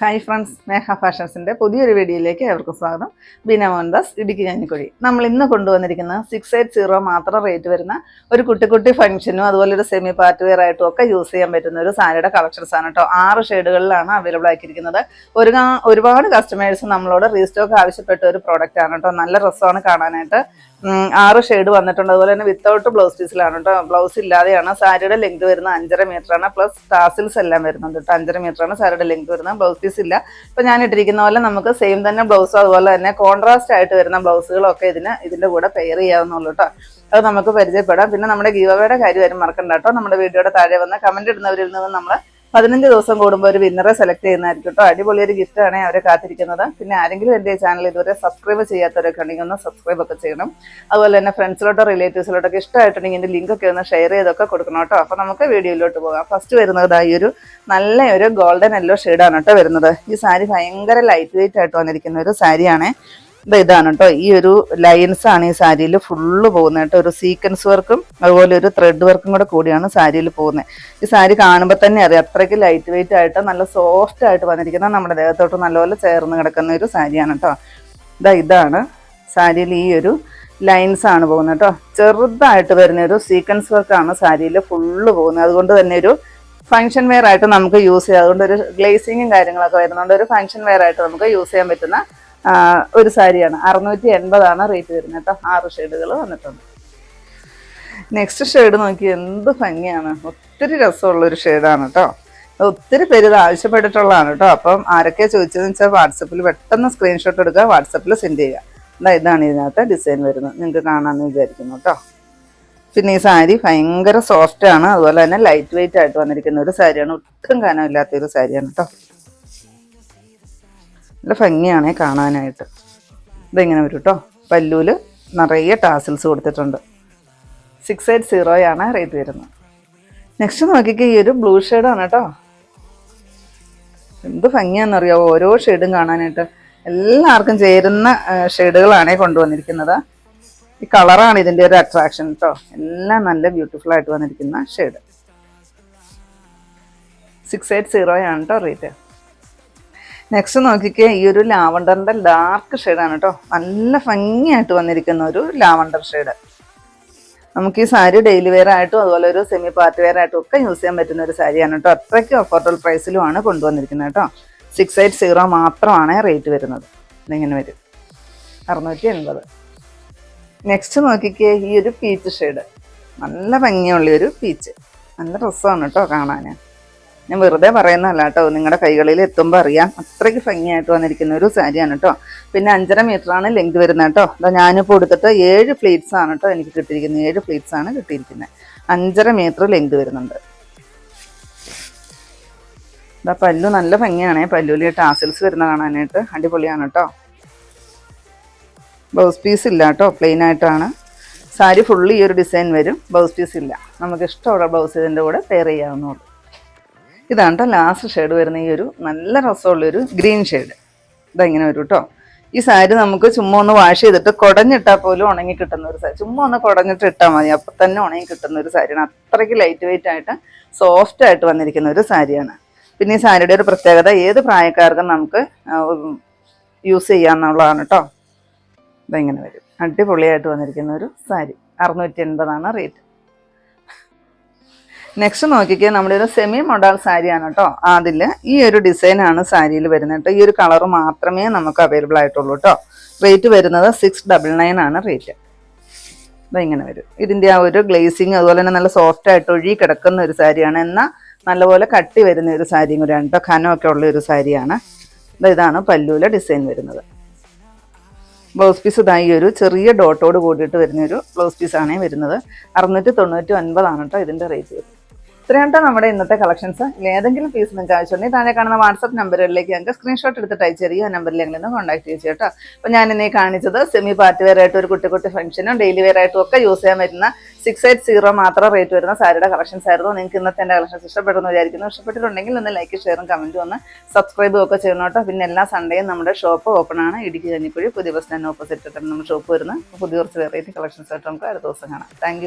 Hi friends സ്നേഹ ഫാഷൻസിന്റെ പുതിയൊരു വീഡിയോയിലേക്ക് അവർക്ക് സ്വാഗതം. ബീന മോഹൻദാസ് ഇടുക്കി കഞ്ഞിക്കുഴി. നമ്മൾ ഇന്ന് കൊണ്ടുവന്നിരിക്കുന്ന സിക്സ് എയ്റ്റ് സീറോ മാത്രം റേറ്റ് വരുന്ന ഒരു കുട്ടിക്കുട്ടി കുട്ടി ഫംഗ്ഷനും അതുപോലെ ഒരു സെമി പാർട്ടി വെയർ ആയിട്ടും ഒക്കെ യൂസ് ചെയ്യാൻ പറ്റുന്ന ഒരു സാരിയുടെ കളക്ഷൻസ് ആണ് കേട്ടോ ആറ് ഷെയ്ഡുകളിലാണ് അവൈലബിൾ ആക്കിയിരിക്കുന്നത്. ഒരു ഒരുപാട് കസ്റ്റമേഴ്സ് നമ്മളോട് റീസ്റ്റോക്ക് ആവശ്യപ്പെട്ട ഒരു പ്രോഡക്റ്റ് ആണ് കേട്ടോ നല്ല രസമാണ് കാണാനായിട്ട് ആറ് ഷെയ്ഡ് വന്നിട്ടുണ്ട്. അതുപോലെ തന്നെ വിത്തൗട്ട് ബ്ലൗസ് പീസിലാണ് കേട്ടോ ബ്ലൗസ് ഇല്ലാതെയാണ് സാരിയുടെ ലെങ്ത് വരുന്നത് അഞ്ചര ആണ്. പ്ലസ് ടാസിൽസ് എല്ലാം വരുന്നുണ്ട് കേട്ടോ അഞ്ചര ആണ് സാരിയുടെ ലെങ്ത് വരുന്നത്. ബ്ലൗസ് പീസ് ഇല്ല. ഇപ്പൊ ഞാൻ ഇട്ടിരിക്കുന്ന പോലെ നമുക്ക് സെയിം തന്നെ ബ്ലൗസും അതുപോലെ തന്നെ കോൺട്രാസ്റ്റ് ആയിട്ട് വരുന്ന ബ്ലൗസുകളൊക്കെ ഇതിന് ഇതിന്റെ കൂടെ പെയർ ചെയ്യാവുന്നുള്ളൂ കേട്ടോ അത് നമുക്ക് പരിചയപ്പെടാം. പിന്നെ നമ്മുടെ ഗീവയുടെ കാര്യം ആരും മറക്കണ്ട കേട്ടോ നമ്മുടെ വീഡിയോയുടെ താഴെ വന്ന് കമന്റ് ഇടുന്നവരിൽ നിന്ന് നമ്മൾ പതിനഞ്ച് ദിവസം കൂടുമ്പോൾ ഒരു വിന്നറെ സെലക്ട് ചെയ്യുന്നതായിരിക്കും കേട്ടോ അടിപൊളി ഒരു ഗിഫ്റ്റ് ആണ് അവരെ കാത്തിരിക്കുന്നത്. പിന്നെ ആരെങ്കിലും എന്റെ ചാനൽ ഇതുവരെ സബ്സ്ക്രൈബ് ചെയ്യാത്തവരൊക്കെ ഉണ്ടെങ്കിൽ ഒന്ന് സബ്സ്ക്രൈബ് ഒക്കെ ചെയ്യണം. അതുപോലെ തന്നെ ഫ്രണ്ട്സിലോട്ടോ റിലേറ്റീവ്സിലോട്ടൊക്കെ ഇഷ്ടമായിട്ടുണ്ടെങ്കിൽ എന്റെ ലിങ്കൊക്കെ ഒന്ന് ഷെയർ ചെയ്തൊക്കെ കൊടുക്കണം കേട്ടോ അപ്പോൾ നമുക്ക് വീഡിയോയിലോട്ട് പോകാം. ഫസ്റ്റ് വരുന്നത് ഈ ഒരു നല്ല ഒരു ഗോൾഡൻ യെല്ലോ ഷെയ്ഡാണ് കേട്ടോ വരുന്നത്. ഈ സാരി ഭയങ്കര ലൈറ്റ് വെയിറ്റ് ആയിട്ട് വന്നിരിക്കുന്ന ഒരു സാരിയാണ് ഇതാണ് കേട്ടോ. ഈ ഒരു ലൈൻസ് ആണ് ഈ സാരിയിൽ ഫുള്ള് പോകുന്നത് കേട്ടോ. ഒരു സീക്വൻസ് വർക്കും അതുപോലെ ഒരു ത്രെഡ് വർക്കും കൂടെ കൂടിയാണ് സാരിയിൽ പോകുന്നത്. ഈ സാരി കാണുമ്പോൾ തന്നെ അറിയാം അത്രയ്ക്ക് ലൈറ്റ് വെയിറ്റ് ആയിട്ട് നല്ല സോഫ്റ്റ് ആയിട്ട് വന്നിരിക്കുന്ന നമ്മുടെ ദേഹത്തോട്ട് നല്ലപോലെ ചേർന്ന് കിടക്കുന്ന ഒരു സാരിയാണ് കേട്ടോ. ഇതാ ഇതാണ് സാരിയിൽ ഈ ഒരു ലൈൻസ് ആണ് പോകുന്നത് കേട്ടോ. ചെറുതായിട്ട് വരുന്ന ഒരു സീക്വൻസ് വർക്കാണ് സാരിയിൽ ഫുള്ള് പോകുന്നത്. അതുകൊണ്ട് തന്നെ ഒരു ഫംഗ്ഷൻ വെയർ ആയിട്ട് നമുക്ക് യൂസ് ചെയ്യാം. അതുകൊണ്ട് ഒരു ഗ്ലേസിങ്ങും കാര്യങ്ങളൊക്കെ വരുന്നതുകൊണ്ട് ഒരു ഫംഗ്ഷൻ വെയർ ആയിട്ട് നമുക്ക് യൂസ് ചെയ്യാൻ പറ്റുന്ന ഒരു സാരിയാണ്. അറുന്നൂറ്റി എൺപതാണ് റേറ്റ് വരുന്നത് കേട്ടോ. ആറ് ഷെയ്ഡുകൾ വന്നിട്ടുണ്ട്. നെക്സ്റ്റ് ഷെയ്ഡ് നോക്കി എന്ത് ഭംഗിയാണ്. ഒത്തിരി രസമുള്ള ഒരു ഷെയ്ഡാണ് കേട്ടോ. ഒത്തിരി പേര് ഇത് ആവശ്യപ്പെട്ടിട്ടുള്ളതാണ് കേട്ടോ. അപ്പം ആരൊക്കെ ചോദിച്ചതെന്ന് വെച്ചാൽ വാട്സപ്പിൽ പെട്ടെന്ന് സ്ക്രീൻഷോട്ട് എടുക്കുക വാട്സപ്പിൽ സെൻഡ് ചെയ്യുക. എന്താ ഇതാണ് ഇതിനകത്ത് ഡിസൈൻ വരുന്നത്. നിങ്ങൾക്ക് കാണാമെന്ന് വിചാരിക്കുന്നു കേട്ടോ. പിന്നെ ഈ സാരി ഭയങ്കര സോഫ്റ്റ് ആണ്. അതുപോലെ തന്നെ ലൈറ്റ് വെയിറ്റ് ആയിട്ട് വന്നിരിക്കുന്ന ഒരു സാരിയാണ്. ഒട്ടും കനമില്ലാത്ത ഒരു സാരിയാണ് കേട്ടോ. നല്ല ഭംഗിയാണ് കാണാനായിട്ട്. ഇതെങ്ങനെ വരും കേട്ടോ പല്ലൂൽ നിറയെ ടാസിൽസ് കൊടുത്തിട്ടുണ്ട്. സിക്സ് എയ്റ്റ് സീറോയാണ് റേറ്റ് വരുന്നത്. നെക്സ്റ്റ് നോക്കിക്കേ ഈ ഒരു ബ്ലൂ ഷെയ്ഡാണ് കേട്ടോ എന്ത് ഭംഗിയാണെന്നറിയാവോ? ഓരോ ഷെയ്ഡും കാണാനായിട്ട് എല്ലാവർക്കും ചേരുന്ന ഷെയ്ഡുകളാണേ കൊണ്ടുവന്നിരിക്കുന്നത്. ഈ കളറാണ് ഇതിന്റെ ഒരു അട്രാക്ഷൻ കേട്ടോ എല്ലാം നല്ല ബ്യൂട്ടിഫുൾ ആയിട്ട് വന്നിരിക്കുന്ന ഷെയ്ഡ് സിക്സ് എയ്റ്റ് സീറോയാണ് കേട്ടോ റേറ്റ് നെക്സ്റ്റ് നോക്കിക്കേ ഈ ഒരു ലാവണ്ടറിന്റെ ഡാർക്ക് ഷെയ്ഡാണ് കേട്ടോ നല്ല ഭംഗിയായിട്ട് വന്നിരിക്കുന്ന ഒരു ലാവണ്ടർ ഷെയ്ഡ് നമുക്ക് ഈ സാരി ഡെയിലി വെയർ ആയിട്ടും അതുപോലെ ഒരു സെമി പാർട്ടി വെയർ ആയിട്ടും ഒക്കെ യൂസ് ചെയ്യാൻ പറ്റുന്ന ഒരു സാരിയാണ് കേട്ടോ അത്രയ്ക്ക് അഫോർഡബിൾ പ്രൈസിലുമാണ് കൊണ്ടുവന്നിരിക്കുന്നത് കേട്ടോ സിക്സ് എയ്റ്റ് സീറോ മാത്രമാണ് റേറ്റ് വരുന്നത്. ഇതിങ്ങനെ വരും. അറുന്നൂറ്റി എൺപത് നെക്സ്റ്റ് നോക്കിക്കേ ഈ ഒരു പീച്ച് ഷെയ്ഡ് നല്ല ഭംഗിയുള്ള ഒരു പീച്ച് നല്ല രസമാണ് കേട്ടോ കാണാൻ ഞാൻ വെറുതെ പറയുന്നതല്ല കേട്ടോ. നിങ്ങളുടെ കൈകളിൽ എത്തുമ്പോൾ അറിയാം. അത്രയ്ക്ക് ഭംഗിയായിട്ട് വന്നിരിക്കുന്ന ഒരു സാരിയാണ് കേട്ടോ. പിന്നെ അഞ്ചര മീറ്റർ ആണ് ലെങ്ത് വരുന്നത് കേട്ടോ. അതാ ഞാനിപ്പോൾ കൊടുത്തിട്ട് ഏഴ് പ്ലീറ്റ്സ് ആണ് കേട്ടോ എനിക്ക് കിട്ടിയിരിക്കുന്നത്. ഏഴ് പ്ലീറ്റ്സ് ആണ് കിട്ടിയിരിക്കുന്നത്. അഞ്ചര മീറ്റർ ലെങ്ത് വരുന്നുണ്ട്. ഇതാ പല്ലു നല്ല ഭംഗിയാണേ. പല്ലുവിൽ ടാസിൽസ് വരുന്ന കാണാനായിട്ട് അടിപൊളിയാണ് കേട്ടോ. ബ്ലൗസ് പീസ് ഇല്ല കേട്ടോ. പ്ലെയിൻ ആയിട്ടാണ്. സാരി ഫുള്ള് ഈ ഒരു ഡിസൈൻ വരും. ബ്ലൗസ് പീസ് ഇല്ല. നമുക്ക് ഇഷ്ടമുള്ള ബ്ലൗസ് ഇതിന്റെ കൂടെ പെയർ ചെയ്യാവുന്നുള്ളൂ ഇതാണ് കേട്ടോ ലാസ്റ്റ് ഷെയ്ഡ് വരുന്ന ഈ ഒരു നല്ല രസമുള്ളൊരു ഗ്രീൻ ഷെയ്ഡ് ഇതെങ്ങനെ വരും കേട്ടോ ഈ സാരി നമുക്ക് ചുമ്മാ ഒന്ന് വാഷ് ചെയ്തിട്ട് കുടഞ്ഞിട്ടാൽ പോലും ഉണങ്ങി കിട്ടുന്ന ഒരു സാരി ചുമ്മാ ഒന്ന് കുടഞ്ഞിട്ട് ഇട്ടാൽ മതി. അപ്പം തന്നെ ഉണങ്ങി കിട്ടുന്ന ഒരു സാരിയാണ് അത്രയ്ക്ക് ലൈറ്റ് വെയിറ്റ് ആയിട്ട് സോഫ്റ്റ് ആയിട്ട് വന്നിരിക്കുന്ന ഒരു സാരിയാണ് പിന്നെ ഈ സാരിയുടെ ഒരു പ്രത്യേകത ഏത് പ്രായക്കാർക്കും നമുക്ക് യൂസ് ചെയ്യാമെന്നുള്ളതാണ് കേട്ടോ ഇതെങ്ങനെ വരും. അടിപൊളിയായിട്ട് വന്നിരിക്കുന്ന ഒരു സാരി അറുന്നൂറ്റി എൺപതാണ് റേറ്റ് നെക്സ്റ്റ് നോക്കിക്കേ നമ്മുടെ ഒരു സെമി മൊഡാൾ സാരിയാണ് കേട്ടോ. അതിൽ ഈ ഒരു ഡിസൈനാണ് സാരിയിൽ വരുന്നത് കേട്ടോ. ഈ ഒരു കളർ മാത്രമേ നമുക്ക് അവൈലബിൾ ആയിട്ടുള്ളൂ കേട്ടോ. റേറ്റ് വരുന്നത് സിക്സ് ഡബിൾ നയൻ ആണ് റേറ്റ് ഇങ്ങനെ വരും. ഇതിന്റെ ആ ഒരു ഗ്ലേസിങ് അതുപോലെ തന്നെ നല്ല സോഫ്റ്റ് ആയിട്ട് ഒഴുകി കിടക്കുന്ന ഒരു സാരിയാണ് എന്നാൽ നല്ലപോലെ കട്ടി വരുന്ന ഒരു സാരിയും കൂടെയാണ് കേട്ടോ. ഖനമൊക്കെ ഉള്ള ഒരു സാരിയാണ് ഇതാണ് പല്ലൂല ഡിസൈൻ വരുന്നത്. ബ്ലൗസ് പീസ് ഇതായി ഒരു ചെറിയ ഡോട്ടോട് കൂടിയിട്ട് വരുന്ന ഒരു ബ്ലൗസ് പീസാണേ വരുന്നത്. അറുന്നൂറ്റി തൊണ്ണൂറ്റി ഒൻപതാണ് കേട്ടോ ഇതിന്റെ റേറ്റ് വരുന്നത് ഇത്രയാണ് നമ്മുടെ ഇന്നത്തെ കളക്ഷൻസ് ഏതെങ്കിലും പീസ് നിങ്ങൾക്ക് ആവശ്യമുണ്ടെങ്കിൽ താഴെ കാണുന്ന വാട്സപ്പ് നമ്പറുകളിലേക്ക് ഞങ്ങൾക്ക് സ്ക്രീൻഷോട്ട് എടുത്തിട്ട് അയച്ചെറിയ ആ നമ്പറിൽ ഞങ്ങൾ നിന്ന് കോൺടാക്ട് ചെയ്യുക കേട്ടോ അപ്പോൾ ഞാൻ ഇനി കാണിച്ചത് സെമി പാർട്ടി വെയർ ആയിട്ട് ഒരു കുട്ടി കുട്ടി ഫംഗ്ഷനും ഡെയിലി വെയർ ആയിട്ടും ഒക്കെ യൂസ് ചെയ്യാൻ പറ്റുന്ന സിക്സ് എയ്റ്റ് സീറോ മാത്രം റേറ്റ് വരുന്ന സാരിയുടെ കളക്ഷൻസ് ആയിരുന്നു. നിങ്ങൾക്ക് ഇന്നത്തെ എന്റെ കളക്ഷൻസ് ഇഷ്ടപ്പെടുന്നു വിചാരിക്കുന്നു. ഇഷ്ടപ്പെട്ടിട്ടുണ്ടെങ്കിൽ ഒന്ന് ലൈക്ക് ഷെയറും കമന്റും ഒന്ന് സബ്സ്ക്രൈബും ഒക്കെ ചെയ്യണം കേട്ടോ. പിന്നെ എല്ലാ സൺഡേയും നമ്മുടെ ഷോപ്പ് ഓപ്പൺ ആണ്. ഇടുക്കി കഞ്ഞിക്കുഴി പുതിയ ബസ് സ്റ്റാൻഡ് ഓപ്പോസിറ്റ് നമ്മുടെ ഷോപ്പ് വരുന്നത്. പുതിയ കുറച്ച് വെറൈറ്റി കളക്ഷൻസ് ആയിട്ട് നമുക്ക് അടുത്ത ദിവസം കാണാം. താങ്ക്